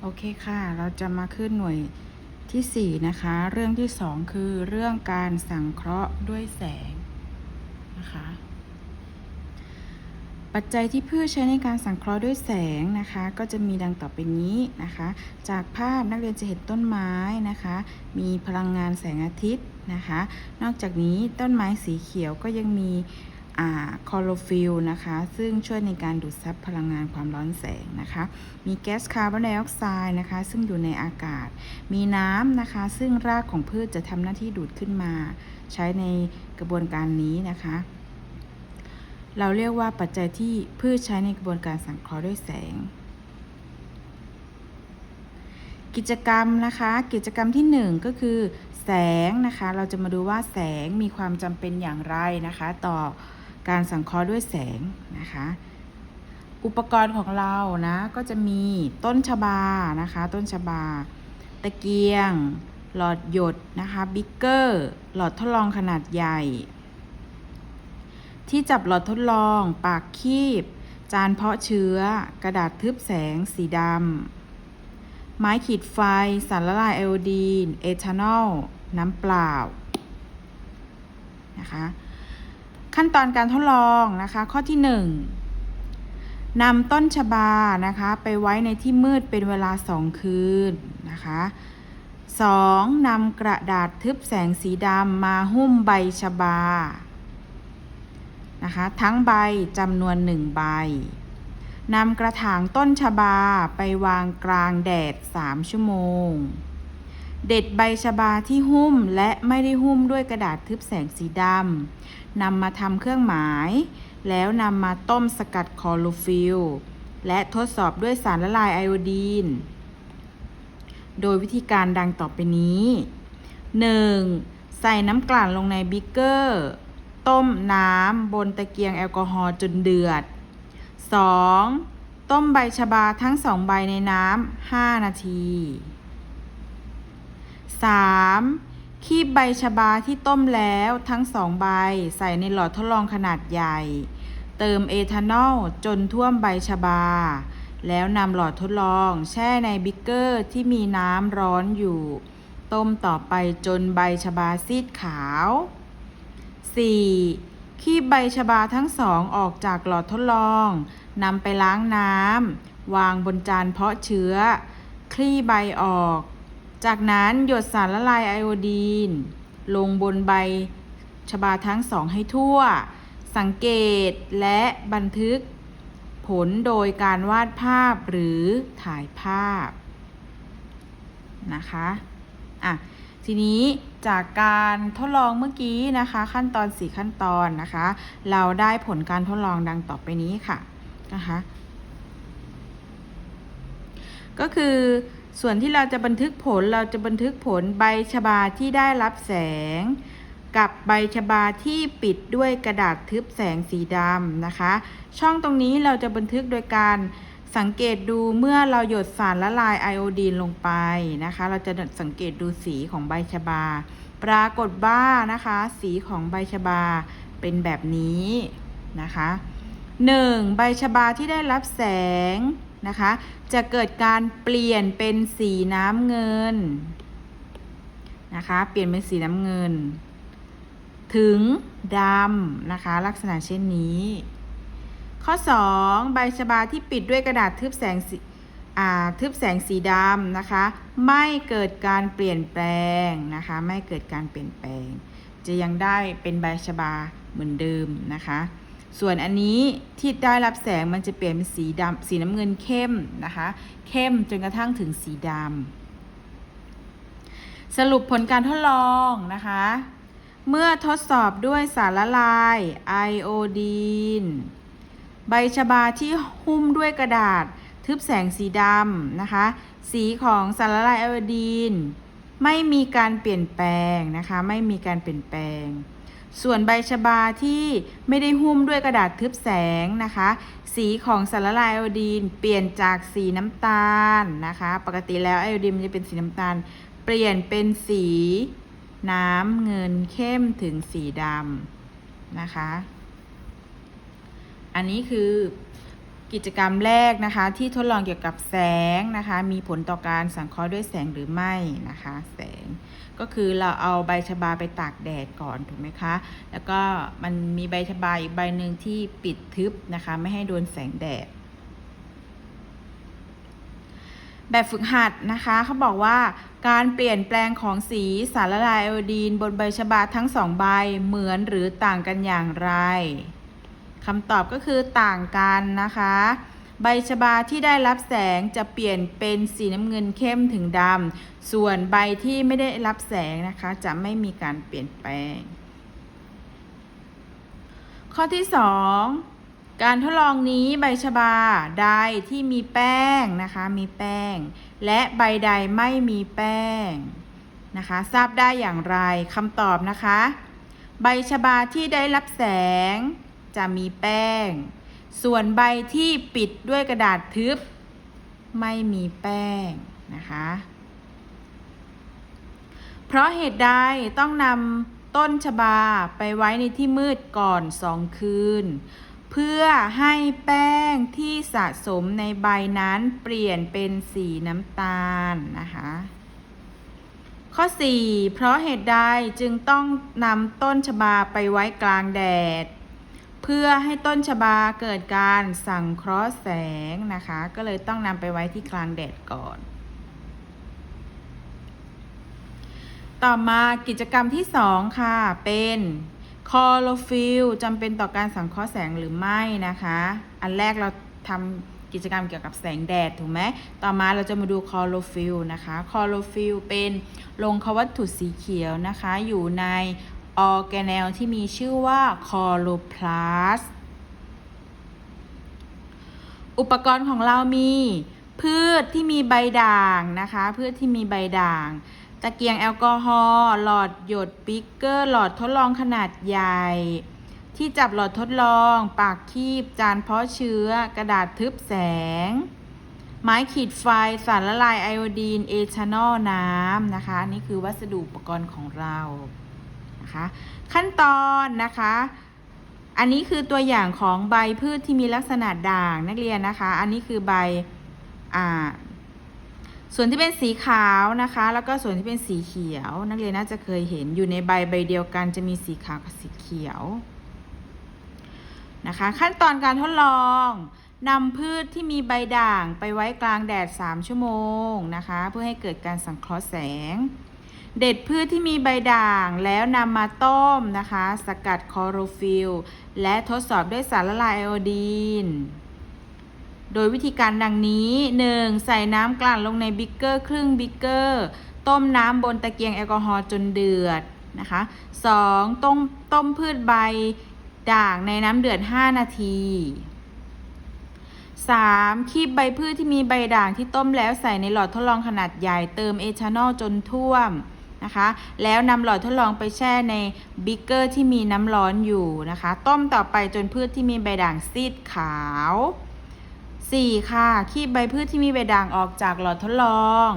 โอเคค่ะ เราจะมาขึ้นหน่วยที่ 4 นะคะ เรื่องที่ 2 คือเรื่องการสังเคราะห์ด้วยแสงนะคะ ปัจจัยที่พืชใช้ในการสังเคราะห์ด้วยแสงนะคะ ก็จะมีดังต่อไปนี้นะคะ จากภาพนักเรียนจะเห็นต้นไม้นะคะ มีพลังงานแสงอาทิตย์นะคะ นอกจากนี้ต้นไม้สีเขียวก็ยังมี คอโรฟิลนะคะ ซึ่งช่วยในการดูดซับพลังงานความร้อนแสงนะคะ มีแก๊สคาร์บอนไดออกไซด์นะคะ ซึ่งอยู่ในอากาศ มีน้ำนะคะ ซึ่งรากของพืชจะทำหน้าที่ดูดขึ้นมา ใช้ในกระบวนการนี้นะคะ เราเรียกว่าปัจจัยที่พืชใช้ในกระบวนการสังเคราะห์ด้วยแสงกิจกรรมนะคะ กิจกรรมที่ 1 ก็คือแสงนะคะ เราจะมาดูว่าแสงมีความจำเป็นอย่างไรนะคะ ต่อ การสังเคราะห์ด้วยแสงนะคะ อุปกรณ์ของเรานะก็จะมีต้นชบานะคะ ต้นชบา ตะเกียง หลอดหยดนะคะบิ๊กเกอร์หลอดทดลองขนาดใหญ่ ที่จับหลอดทดลอง ปากคีบ จานเพาะเชื้อ กระดาษทึบแสงสีดำไม้ขีดไฟ สารละลายไอโอดีน เอทานอล น้ำเปล่านะคะ ขั้นตอนการทดลองนะคะ ข้อที่1นำต้นชบานะคะ ไปไว้ในที่มืดเป็นเวลา 2 คืนนะคะ 2. นำกระดาษทึบแสงสีดำมาหุ้มใบชบา นะคะ ทั้งใบจำนวนหนึ่งใบ นำกระถางต้นชบาไปวางกลางแดด 3 ชั่วโมง เด็ดใบชบาที่หุ้มและไม่ได้หุ้มด้วยกระดาษทึบแสงสีดำ นำมาทำเครื่องหมาย แล้วนำมาต้มสกัดคลอโรฟิลล์และทดสอบด้วยสารละลายไอโอดีน โดยวิธีการดังต่อไปนี้ 1. ใส่น้ำกลั่นลงในบิ๊กเกอร์ ต้มน้ำบนตะเกียงแอลกอฮอล์จนเดือด 2. ต้มใบชบาทั้งสองใบในน้ำ5นาที 3. คีบใบชบาที่ต้มแล้วทั้งสองใบใส่ในหลอดทดลองขนาดใหญ่ เติมเอทานอลจนท่วมใบชบา แล้วนำหลอดทดลองแช่ในบิ๊กเกอร์ที่มีน้ำร้อนอยู่ ต้มต่อไปจนใบชบาซีดขาว 4. คีบใบชบาทั้งสองออกจากหลอดทดลองนำไปล้างน้ำวางบนจานเพาะเชื้อ คลี่ใบออก จากนั้นหยดสารละลายไอโอดีน ลงบนใบชบาทั้งสองให้ทั่ว สังเกตและบันทึก ผลโดยการวาดภาพหรือถ่ายภาพนะคะอะทีนี้จากการทดลองเมื่อกี้นะคะ ขั้นตอน 4 ขั้นตอนนะคะ เราได้ผลการทดลองดังต่อไปนี้ค่ะนะคะ ก็คือ ส่วนที่เราจะบันทึกผลเราจะบันทึกผลใบชบาที่ได้รับแสง กับใบชบาที่ปิดด้วยกระดาษทึบแสงสีดำนะคะ ช่องตรงนี้เราจะบันทึกโดยการสังเกตดูเมื่อเราหยดสารละลายไอโอดีนลงไปนะคะ เราจะสังเกตดูสีของใบชบา ปรากฏว่านะคะ สีของใบชบาเป็นแบบนี้นะคะ 1. ใบชบาที่ได้รับแสง นะคะ จะเกิดการเปลี่ยนเป็นสีน้ำเงินนะคะ เปลี่ยนเป็นสีน้ำเงิน ถึงดำนะคะ ลักษณะเช่นนี้ ข้อ 2 ใบชบาที่ปิดด้วยกระดาษทึบแสงสีทึบแสงสีดำนะคะ ไม่เกิดการเปลี่ยนแปลงนะคะ ไม่เกิดการเปลี่ยนแปลง จะยังได้เป็นใบชบาเหมือนเดิมนะคะ ส่วนอันนี้ที่ได้รับแสงมันจะเปลี่ยนเป็นสีดำสีน้ำเงินเข้มนะคะ เข้มจนกระทั่งถึงสีดำสรุปผลการทดลองนะคะ เมื่อทดสอบด้วยสารละลายไอโอดีนใบชบาที่หุ้มด้วยกระดาษทึบแสงสีดำนะคะ สีของสารละลายไอโอดีนไม่มีการเปลี่ยนแปลงนะคะ ไม่มีการเปลี่ยนแปลง ส่วนใบชบาที่ไม่ได้หุ้มด้วยกระดาษทึบแสงนะคะ สีของสารละลายไอโอดีนเปลี่ยนจากสีน้ำตาลนะคะ ปกติแล้วไอโอดีนมันจะเป็นสีน้ำตาล เปลี่ยนเป็นสีน้ำเงินเข้มถึงสีดำนะคะ อันนี้คือ กิจกรรมแรกนะคะ ที่ทดลองเกี่ยวกับแสงนะคะ มีผลต่อการสังเคราะห์ด้วยแสงหรือไม่นะคะ แสงก็คือเราเอาใบชบาไปตากแดดก่อนถูกไหมคะ แล้วก็มันมีใบชบาอีกใบหนึ่งที่ปิดทึบนะคะ ไม่ให้โดนแสงแดด แบบฝึกหัดนะคะเขาบอกว่าการเปลี่ยนแปลงของสีสารละลายไอโอดีน บนใบชบาทั้งสองใบเหมือนหรือต่างกันอย่างไร คำตอบก็คือต่างกันนะคะ ใบชบาที่ได้รับแสงจะเปลี่ยนเป็นสีน้ำเงินเข้มถึงดำส่วนใบที่ไม่ได้รับแสงนะคะ จะไม่มีการเปลี่ยนแปลง ข้อที่ 2การทดลองนี้ใบชบาใดที่มีแป้งนะคะ มีแป้ง และใบใดไม่มีแป้งนะคะ ทราบได้อย่างไรคำตอบนะคะ ใบชบาที่ได้รับแสง จะมีแป้ง ส่วนใบที่ปิดด้วยกระดาษทึบ ไม่มีแป้งนะคะ เพราะเหตุใดต้องนำต้นชบาไปไว้ในที่มืดก่อนสองคืน เพื่อให้แป้งที่สะสมในใบนั้นเปลี่ยนเป็นสีน้ำตาลนะคะข้อ 4 เพราะเหตุใดจึงต้องนำต้นชบาไปไว้กลางแดด เพื่อให้ต้นชบาเกิดการสังเคราะห์แสงนะคะ ก็เลยต้องนำไปไว้ที่กลางแดดก่อน ต่อมากิจกรรมที่ 2 ค่ะ เป็นคลอโรฟิลจำเป็นต่อการสังเคราะห์แสงหรือไม่นะคะ อันแรกเราทำกิจกรรมเกี่ยวกับแสงแดดถูกไหม ต่อมาเราจะมาดูคลอโรฟิลนะคะคลอโรฟิลเป็นลงควัตถุสีเขียวนะคะ อยู่ใน ออแกเนลที่มีชื่อว่าคลอโรพลาสอุปกรณ์ของเรามีพืชที่มีใบด่างนะคะ พืชที่มีใบด่าง ตะเกียงแอลกอฮอล์หลอดหยดปิกเกอร์หลอดทดลองขนาดใหญ่ ที่จับหลอดทดลอง ปากคีบ จานเพาะเชื้อ กระดาษทึบแสง ไม้ขีดไฟสารละลายไอโอดีน เอทานอลน้ำนะคะ นี่คือวัสดุอุปกรณ์ของเรา นะคะ ขั้นตอนนะคะ อันนี้คือตัวอย่างของใบพืชที่มีลักษณะด่างนักเรียนนะคะ อันนี้คือใบอ่าส่วนที่เป็นสีขาวนะคะ แล้วก็ส่วนที่เป็นสีเขียว นักเรียนน่าจะเคยเห็นอยู่ในใบใบเดียวกันจะมีสีขาวกับสีเขียวนะคะ ขั้นตอนการทดลองนำพืชที่มีใบด่างไปไว้กลางแดด 3 ชั่วโมงนะคะ เพื่อให้เกิดการสังเคราะห์แสง เด็ดพืชที่มีใบด่างแล้วนำมาต้มนะคะ สกัดคลอโรฟิลและทดสอบด้วยสารละลายไอโอดีน โดยวิธีการดังนี้ 1. ใส่น้ำกลั่นลงในบิ๊กเกอร์ครึ่งบิ๊กเกอร์ ต้มน้ำบนตะเกียงแอลกอฮอล์จนเดือดนะคะ 2. ต้มต้มพืชใบด่างในน้ำเดือด 5 นาที 3. คีบใบพืชที่มีใบด่างที่ต้มแล้วใส่ในหลอดทดลองขนาดใหญ่เติมเอทานอลจนท่วม นะคะ แล้วนำหลอดทดลองไปแช่ในบิ๊กเกอร์ที่มีน้ำร้อนอยู่นะคะ ต้มต่อไปจนพืชที่มีใบด่างซีดขาว 4. ค่ะ คีบใบพืชที่มีใบด่างออกจากหลอดทดลอง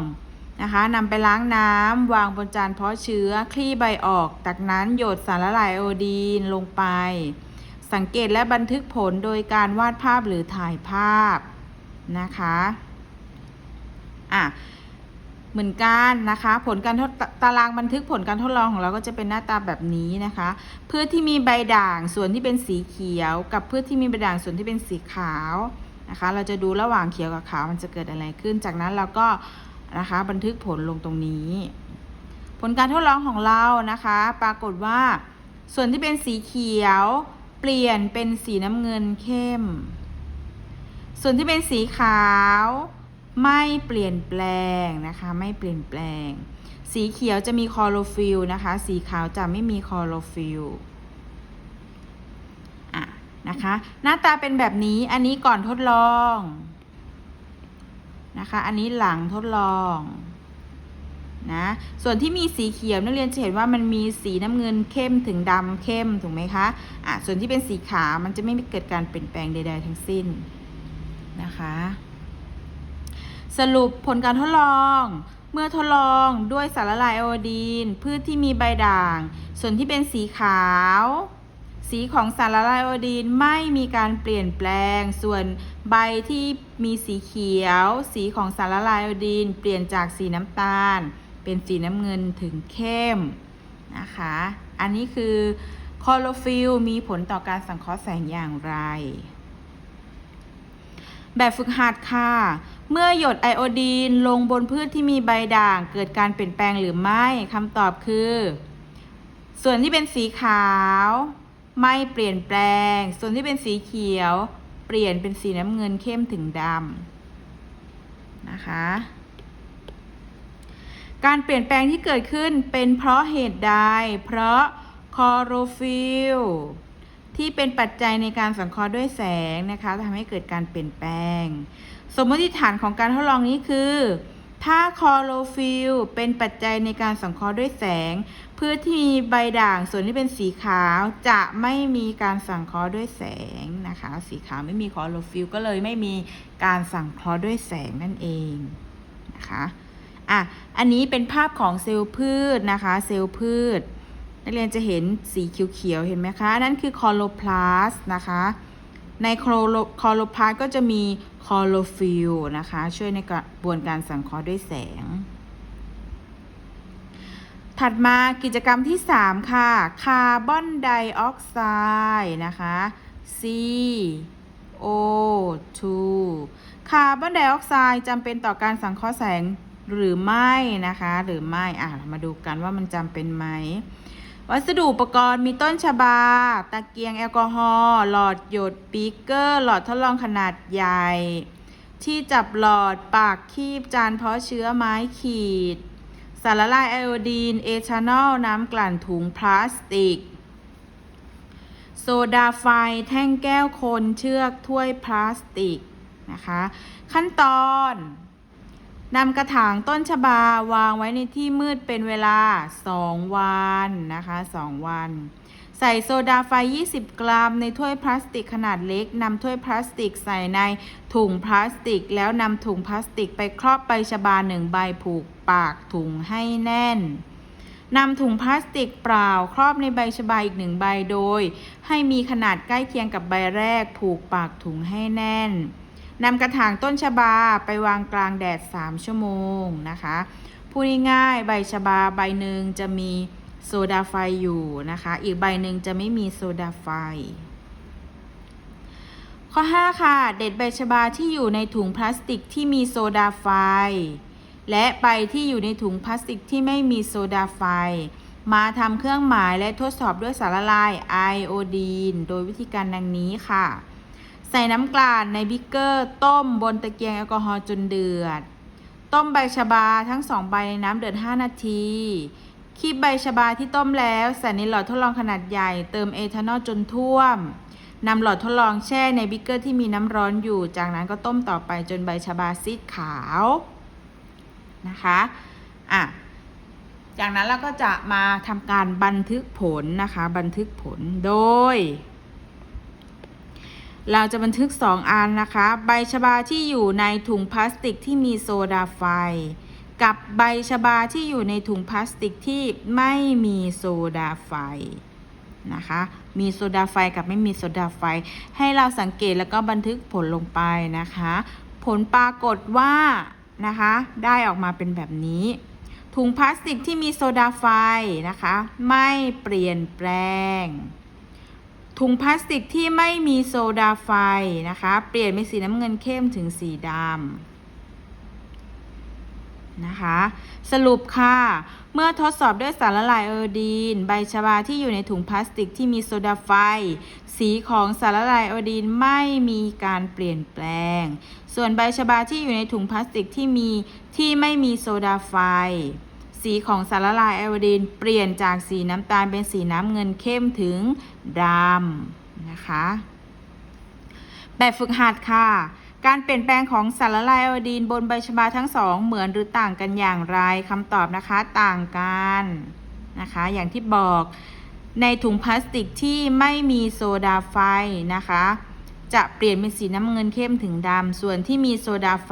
นะคะนำไปล้างน้ำวางบนจานเพาะเชื้อคลี่ใบออก จากนั้นหยดสารละลายไอโอดีนลงไป สังเกตและบันทึกผลโดยการวาดภาพหรือถ่ายภาพนะคะอะ เหมือนกันนะคะ ผลการทดตารางบันทึกผลการทดลองของเราก็จะเป็นหน้าตาแบบนี้นะคะ พืชที่มีใบด่างส่วนที่เป็นสีเขียว กับพืชที่มีใบด่างส่วนที่เป็นสีขาวนะคะ เราจะดูระหว่างเขียวกับขาวมันจะเกิดอะไรขึ้น จากนั้นเราก็นะคะบันทึกผลลงตรงนี้ ผลการทดลองของเรานะคะ ปรากฏว่า ส่วนที่เป็นสีเขียว เปลี่ยนเป็นสีน้ำเงินเข้ม ส่วนที่เป็นสีขาว ไม่เปลี่ยนแปลงนะคะ ไม่เปลี่ยนแปลง สีเขียวจะมีคลอโรฟิลนะคะ สีขาวจะไม่มีคลอโรฟิลอะนะคะ หน้าตาเป็นแบบนี้อันนี้ก่อนทดลองนะคะ อันนี้หลังทดลองนะส่วนที่มีสีเขียวนักเรียนจะเห็นว่ามันมีสีน้ำเงินเข้มถึงดำเข้มถูกไหมคะอะส่วนที่เป็นสีขาวมันจะไม่เกิดการเปลี่ยนแปลงใด ๆ ทั้งสิ้นนะคะ สรุปผลการทดลอง เมื่อทดลองด้วยสารละลายไอโอดีน พืชที่มีใบด่าง ส่วนที่เป็นสีขาว สีของสารละลายไอโอดีนไม่มีการเปลี่ยนแปลง ส่วนใบที่มีสีเขียว สีของสารละลายไอโอดีน เปลี่ยนจากสีน้ำตาล เป็นสีน้ำเงินถึงเข้มนะคะ อันนี้คือคลอโรฟิลมีผลต่อการสังเคราะห์แสงอย่างไร แบบฝึกหัดค่ะ เมื่อหยดไอโอดีนลงบนพืชที่มีใบด่าง เกิดการเปลี่ยนแปลงหรือไม่คำตอบคือ ส่วนที่เป็นสีขาว ไม่เปลี่ยนแปลง ส่วนที่เป็นสีเขียว เปลี่ยนเป็นสีน้ำเงินเข้มถึงดำนะคะการเปลี่ยนแปลงที่เกิดขึ้นเป็นเพราะเหตุใด เพราะคอโรฟิล ที่เป็นปัจจัยในการสังเคราะห์ด้วยแสงนะคะทำให้เกิดการเปลี่ยนแปลง สมมติฐานของการทดลองนี้คือ ถ้าคลอโรฟิลเป็นปัจจัยในการสังเคราะห์ด้วยแสงพืชที่มีใบด่างส่วนที่เป็นสีขาวจะไม่มีการสังเคราะห์ด้วยแสงนะคะ สีขาวไม่มีคลอโรฟิลก็เลยไม่มีการสังเคราะห์ด้วยแสงนั่นเองนะคะอะอันนี้เป็นภาพของเซลล์พืชนะคะ เซลล์พืช นักเรียนจะเห็นสีเขียวๆเห็นไหมคะ นั่นคือคลอโรพลาสต์นะคะ ในคลอโรคลอโรพลาสต์ก็จะมีคลอโรฟิลนะคะ ช่วยในกระบวนการสังเคราะห์ด้วยแสง ถัดมากิจกรรมที่ 3 ค่ะ คาร์บอนไดออกไซด์นะคะ CO2 คาร์บอนไดออกไซด์จำเป็นต่อการสังเคราะห์แสงหรือไม่นะคะ หรือไม่ อะ มาดูกันว่ามันจำเป็นไหม วัสดุอุปกรณ์มีต้นชบา ตะเกียงแอลกอฮอล์หลอดหยดปีกเกอร์ หลอดทดลองขนาดใหญ่ ที่จับหลอดปากคีบจานเพาะเชื้อไม้ขีด สารละลายไอโอดีน เอทานอล น้ำกลั่นถุงพลาสติก โซดาไฟแท่งแก้วคนเชือกถ้วยพลาสติกนะคะ ขั้นตอน นำกระถางต้นชบาวางไว้ในที่มืดเป็นเวลา 2 วันนะคะ 2 วัน ใส่โซดาไฟ 20 กรัม ในถ้วยพลาสติกขนาดเล็กนำถ้วยพลาสติกใส่ในถุงพลาสติก แล้วนำถุงพลาสติกไปครอบใบชบาหนึ่งใบผูกปากถุงให้แน่นนำถุงพลาสติกเปล่าครอบในใบชบาอีกหนึ่งใบโดย ให้มีขนาดใกล้เคียงกับใบแรกผูกปากถุงให้แน่น นำกระถางต้นชบาไปวางกลางแดด 3 ชั่วโมงนะคะพูดง่ายๆใบชบาใบหนึ่งจะมีโซดาไฟอยู่นะคะ อีกใบหนึ่งจะไม่มีโซดาไฟ ข้อ 5 ค่ะ เด็ดใบชบาที่อยู่ในถุงพลาสติกที่มีโซดาไฟ และใบที่อยู่ในถุงพลาสติกที่ไม่มีโซดาไฟ มาทำเครื่องหมายและทดสอบด้วยสารละลายไอโอดีน โดยวิธีการดังนี้ค่ะ ใส่น้ำกลั่นในบิ๊กเกอร์ต้มบนตะเกียงแอลกอฮอล์จนเดือด ต้มใบชบาทั้งสองใบในน้ำเดือด 5 นาทีคีบใบชบาที่ต้มแล้วใส่ในหลอดทดลองขนาดใหญ่เติมเอทานอลจนท่วมนำหลอดทดลองแช่ในบิ๊กเกอร์ที่มีน้ำร้อนอยู่ จากนั้นก็ต้มต่อไปจนใบชบาซีดขาวนะคะอะจากนั้นเราก็จะมาทำการบันทึกผลนะคะ บันทึกผลโดย เราจะบันทึก 2 อันนะคะ ใบชบาที่อยู่ในถุงพลาสติกที่มีโซดาไฟ กับใบชบาที่อยู่ในถุงพลาสติกที่ไม่มีโซดาไฟนะคะ มีโซดาไฟกับไม่มีโซดาไฟ ให้เราสังเกตแล้วก็บันทึกผลลงไปนะคะ ผลปรากฏว่านะคะ ได้ออกมาเป็นแบบนี้ ถุงพลาสติกที่มีโซดาไฟนะคะ ไม่เปลี่ยนแปลง ถุงพลาสติกที่ไม่มีโซดาไฟนะคะ เปลี่ยนเป็นสีน้ำเงินเข้มถึงสีดำนะคะ สรุปค่ะ เมื่อทดสอบด้วยสารละลายไอโอดีน ใบชบาที่อยู่ในถุงพลาสติกที่มีโซดาไฟ สีของสารละลายไอโอดีนไม่มีการเปลี่ยนแปลง ส่วนใบชบาที่อยู่ในถุงพลาสติกที่มีที่ไม่มีโซดาไฟ สีของสารละลายไอโอดีนเปลี่ยนจากสีน้ำตาลเป็นสีน้ำเงินเข้มถึงดำนะคะ แบบฝึกหัดค่ะ การเปลี่ยนแปลงของสารละลายไอโอดีนบนใบชบาทั้งสองเหมือนหรือต่างกันอย่างไรคำตอบนะคะต่างกันนะคะ อย่างที่บอกในถุงพลาสติกที่ไม่มีโซดาไฟนะคะ จะเปลี่ยนเป็นสีน้ำเงินเข้มถึงดำส่วนที่มีโซดาไฟ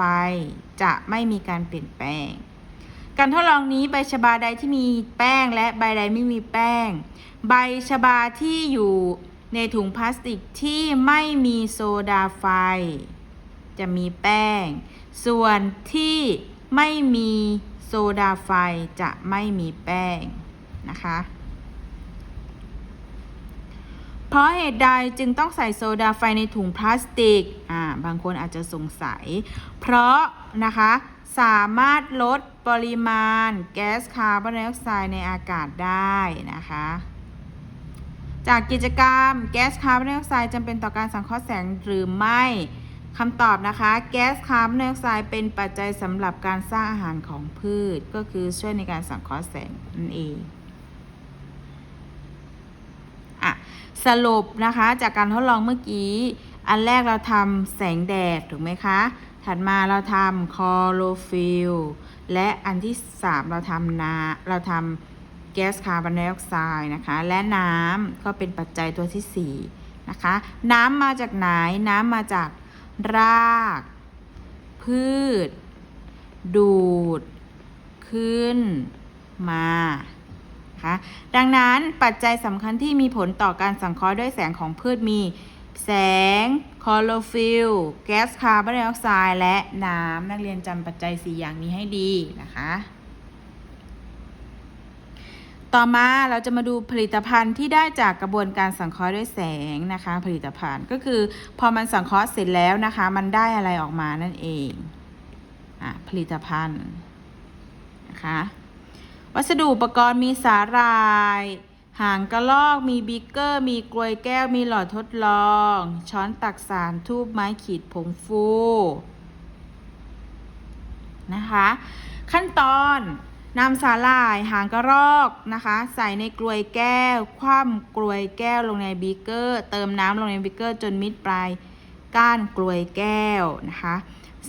จะไม่มีการเปลี่ยนแปลง การทดลองนี้ใบชบาใดที่มีแป้งและใบใดไม่มีแป้ง ใบชบาที่อยู่ในถุงพลาสติกที่ไม่มีโซดาไฟ จะมีแป้ง ส่วนที่ไม่มีโซดาไฟจะไม่มีแป้งนะคะ เพราะเหตุใดจึงต้องใส่โซดาไฟในถุงพลาสติก อ่า บางคนอาจจะสงสัย เพราะนะคะสามารถลดปริมาณแก๊สคาร์บอนไดออกไซด์ในอากาศได้นะคะ จากกิจกรรมแก๊สคาร์บอนไดออกไซด์จำเป็นต่อการสังเคราะห์แสงหรือไม่คำตอบนะคะ แก๊สคาร์บอนไดออกไซด์เป็นปัจจัยสำหรับการสร้างอาหารของพืช ก็คือช่วยในการสังเคราะห์แสงนั่นเอง อะ สรุปนะคะจากการทดลองเมื่อกี้ อันแรกเราทำแสงแดดถูกไหมคะ ถัดมาเราทำคลอโรฟิลและอันที่ 3 เราทำนาเราทำแก๊สคาร์บอนไดออกไซด์นะคะ และน้ำก็เป็นปัจจัยตัวที่ 4 นะคะ น้ำมาจากไหน น้ำมาจากราก พืช ดูด ขึ้นมา นะคะดังนั้นปัจจัยสำคัญที่มีผลต่อการสังเคราะห์ด้วยแสงของพืชมี แสง คลอโรฟิลแก๊สคาร์บอนไดออกไซด์และน้ำนักเรียนจำปัจจัย 4 อย่างนี้ให้ดีนะคะต่อมาเราจะมาดูผลิตภัณฑ์ที่ได้จากกระบวนการสังเคราะห์ด้วยแสงนะคะ ผลิตภัณฑ์ก็คือพอมันสังเคราะห์เสร็จแล้วนะคะ มันได้อะไรออกมานั่นเองอะผลิตภัณฑ์นะคะ วัสดุอุปกรณ์มีสาหร่าย หางกระลอก มีบิกเกอร์ มีกลวยแก้ว มีหลอดทดลอง ช้อนตักสารทูบไม้ขีดผงฟู นะคะ ขั้นตอนนำสาหร่ายหางกระรอกนะคะ ใส่ในกลวยแก้ว คว่ำกลวยแก้วลงในบิกเกอร์ เติมน้ำลงในบิกเกอร์จนมิดปลายก้านกลวยแก้วนะคะ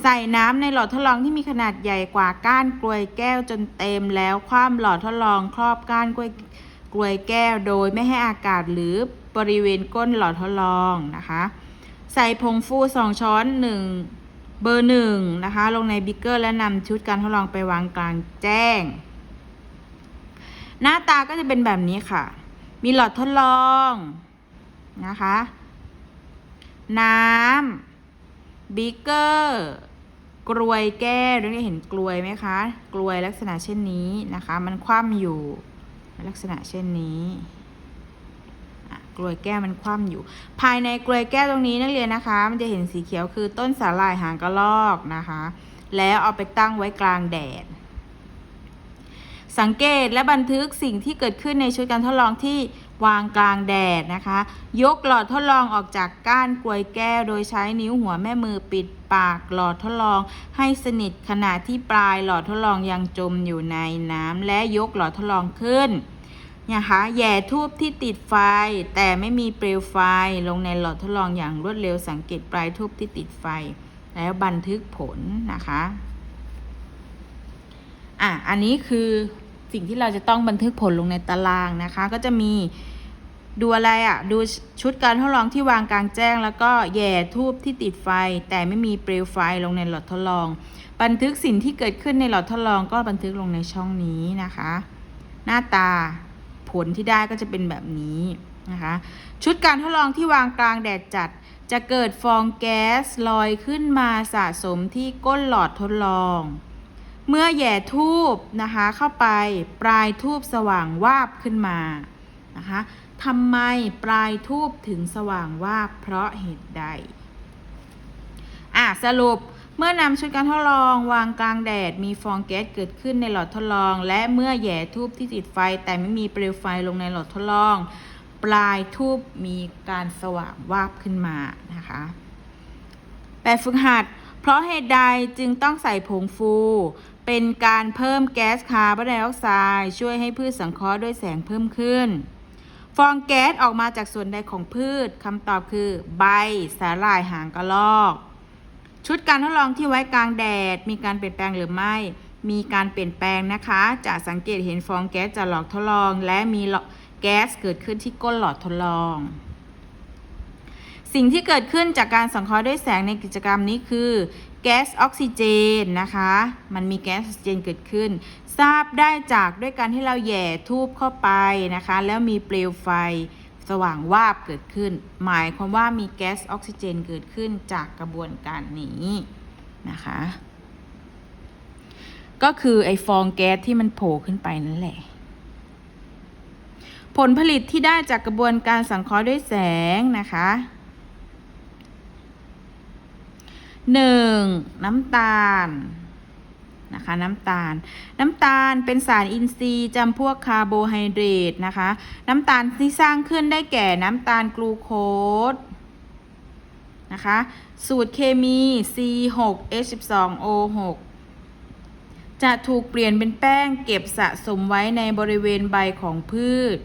ใส่น้ำในหลอดทดลองที่มีขนาดใหญ่กว่าก้านกลวยแก้วจนเต็มแล้วคว่ำหลอดทดลองครอบก้านกล้วยกลวยแก้วโดยไม่ให้อากาศหรือบริเวณก้นหลอดทดลองนะคะ ใส่ผงฟูสองช้อนหนึ่งเบอร์หนึ่งนะคะ ลงในบิ๊กเกอร์และนำชุดการทดลองไปวางกลางแจ้ง หน้าตาก็จะเป็นแบบนี้ค่ะ มีหลอดทดลองนะคะ น้ำบิ๊กเกอร์ กลวยแก้วเรียกเห็นกลวยไหมคะ กลวยลักษณะเช่นนี้นะคะ มันคว่ำอยู่ลักษณะเช่นนี้อะกลวยแก้วมันคว่ำอยู่ ภายในกลวยแก้วตรงนี้นักเรียนนะคะ มันจะเห็นสีเขียวคือต้นสาหร่ายหางกระรอกนะคะ แล้วเอาไปตั้งไว้กลางแดด สังเกตและบันทึกสิ่งที่เกิดขึ้นในชุดการทดลองที่ วางกลางแดดนะคะ ยกหลอดทดลองออกจากก้านกลวยแก้ว โดยใช้นิ้วหัวแม่มือปิดปากหลอดทดลองให้สนิทขณะที่ปลายหลอดทดลองยังจมอยู่ในน้ำและยกหลอดทดลองขึ้นนะคะแย่ทูบที่ติดไฟ แต่ไม่มีเปลวไฟลงในหลอดทดลองอย่างรวดเร็วสังเกตปลายทูบที่ติดไฟ แล้วบันทึกผลนะคะ อะ อันนี้คือ สิ่งที่เราจะต้องบันทึกผลลงในตารางนะคะ ก็จะมีดูอะไรอะ่ะ ดูชุดการทดลองที่วางกลางแจ้ง แล้วก็แย่ทูบที่ติดไฟ แต่ไม่มีเปลวไฟลงในหลอดทดลอง บันทึกสิ่งที่เกิดขึ้นในหลอดทดลองก็บันทึกลงในช่องนี้นะคะ หน้าตาผลที่ได้ก็จะเป็นแบบนี้นะคะ ชุดการทดลองที่วางกลางแดดจัด จะเกิดฟองแก๊สลอยขึ้นมาสะสมที่ก้นหลอดทดลอง เมื่อแย่ทูบนะคะเข้าไปปลายทูบสว่างวาบขึ้นมานะคะทำไมปลายทูบถึงสว่างวาบเพราะเหตุใดอะสรุปเมื่อนำชุดการทดลองวางกลางแดด มีฟองแก๊สเกิดขึ้นในหลอดทดลอง และเมื่อแย่ทูบที่ติดไฟ แต่ไม่มีเปลวไฟลงในหลอดทดลอง ปลายทูบมีการสว่างวาบขึ้นมานะคะแบบฝึกหัด เพราะเหตุใดจึงต้องใส่ผงฟู เป็นการเพิ่มแก๊สคาร์บอนไดออกไซด์ช่วยให้พืชสังเคราะห์ด้วยแสงเพิ่มขึ้น ฟองแก๊สออกมาจากส่วนใดของพืชคำตอบคือ ใบสาหร่ายหางกระรอก ชุดการทดลองที่ไว้กลางแดด มีการเปลี่ยนแปลงหรือไม่ มีการเปลี่ยนแปลงนะคะ จะสังเกตเห็นฟองแก๊สจากหลอดทดลอง และมีแก๊สเกิดขึ้นที่ก้นหลอดทดลอง สิ่งที่เกิดขึ้นจากการสังเคราะห์ด้วยแสงในกิจกรรมนี้คือ แก๊สออกซิเจนนะคะ มันมีแก๊สออกซิเจนเกิดขึ้น ทราบได้จากด้วยการที่เราแย่ทูบเข้าไปนะคะ แล้วมีเปลวไฟสว่างวาบเกิดขึ้น หมายความว่ามีแก๊สออกซิเจนเกิดขึ้นจากกระบวนการนี้นะคะ ก็คือไอฟองแก๊สที่มันโผล่ขึ้นไปนั่นแหละ ผลผลิตที่ได้จากกระบวนการสังเคราะห์ด้วยแสงนะคะ หนึ่งน้ำตาลนะคะน้ำตาล น้ำตาลเป็นสารอินทรีย์จำพวกคาร์โบไฮเดรตนะคะ น้ำตาลที่สร้างขึ้นได้แก่น้ำตาลกลูโคสนะคะ สูตรเคมี C6H12O6 จะถูกเปลี่ยนเป็นแป้งเก็บสะสมไว้ในบริเวณใบของพืช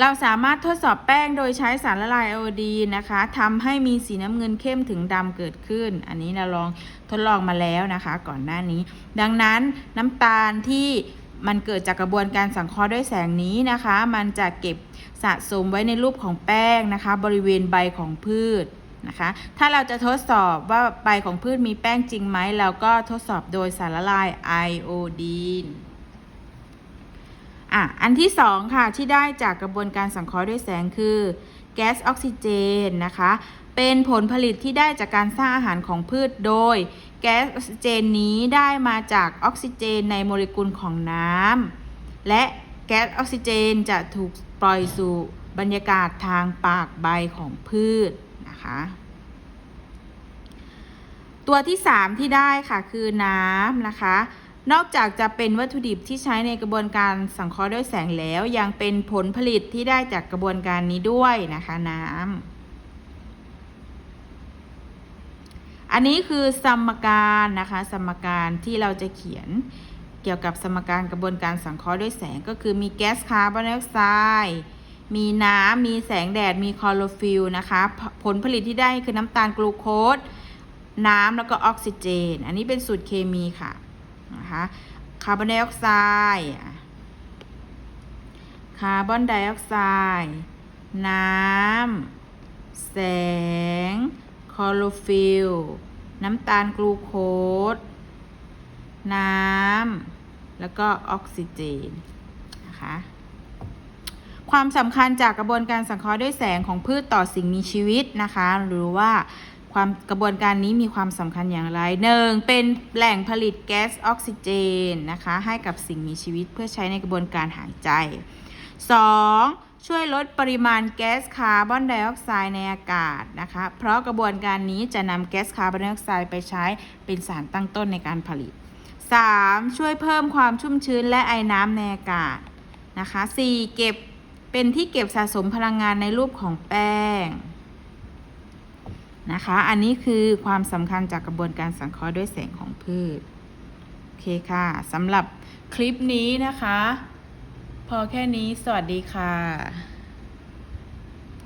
เราสามารถทดสอบแป้งโดยใช้สารละลายไอโอดีนนะคะทำให้มีสีน้ำเงินเข้มถึงดำเกิดขึ้น อันนี้เราลองทดลองมาแล้วนะคะ ก่อนหน้านี้ ดังนั้นน้ำตาลที่มันเกิดจากกระบวนการสังเคราะห์ด้วยแสงนี้นะคะ มันจะเก็บสะสมไว้ในรูปของแป้งนะคะ บริเวณใบของพืชนะคะ ถ้าเราจะทดสอบว่าใบของพืชมีแป้งจริงไหม เราก็ทดสอบโดยสารละลายไอโอดีน อะอันที่สองค่ะที่ได้จากกระบวนการสังเคราะห์ด้วยแสงคือแก๊สออกซิเจนนะคะ เป็นผลผลิตที่ได้จากการสร้างอาหารของพืชโดย แก๊สออกซิเจนนี้ได้มาจากออกซิเจนในโมเลกุลของน้ำและแก๊สออกซิเจนจะถูกปล่อยสู่บรรยากาศทางปากใบของพืชนะคะตัวที่ 3 ที่ได้ค่ะคือน้ำนะคะ นอกจากจะเป็นวัตถุดิบที่ใช้ในกระบวนการสังเคราะห์ด้วยแสงแล้ว ยังเป็นผลผลิตที่ได้จากกระบวนการนี้ด้วยนะคะน้ำอันนี้คือสมการนะคะสมการที่เราจะเขียนเกี่ยวกับสมการกระบวนการสังเคราะห์ด้วยแสงก็คือมีแก๊สคาร์บอนไดออกไซด์มีน้ำ มีแสงแดด มีคลอโรฟิลล์นะคะผผลผลิตที่ได้คือน้ำตาลกลูโคส น้ำแล้วก็ออกซิเจน อันนี้เป็นสูตรเคมีค่ะ นะคะคาร์บอนไดออกไซด์คาร์บอนไดออกไซด์น้ำแสง คลอโรฟิลล์น้ำตาลกลูโคสน้ำแล้วก็ออกซิเจนนะคะความสำคัญจากกระบวนการสังเคราะห์ด้วยแสงของพืชต่อสิ่งมีชีวิตนะคะ หรือว่า ความกระบวนการนี้มีความสำคัญอย่างไรหนึ่งเป็นแหล่งผลิตแก๊สออกซิเจนนะคะให้กับสิ่งมีชีวิตเพื่อใช้ในกระบวนการหายใจ 2. ช่วยลดปริมาณแก๊สคาร์บอนไดออกไซด์ในอากาศนะคะ เพราะกระบวนการนี้จะนำแก๊สคาร์บอนไดออกไซด์ไปใช้เป็นสารตั้งต้นในการผลิต 3. ช่วยเพิ่มความชุ่มชื้นและไอน้ำในอากาศนะคะ 4. เก็บเป็นที่เก็บสะสมพลังงานในรูปของแป้ง นะคะ อันนี้คือความสำคัญจากกระบวนการสังเคราะห์ด้วยแสงของพืช โอเคค่ะสำหรับคลิปนี้นะคะ พอแค่นี้สวัสดีค่ะ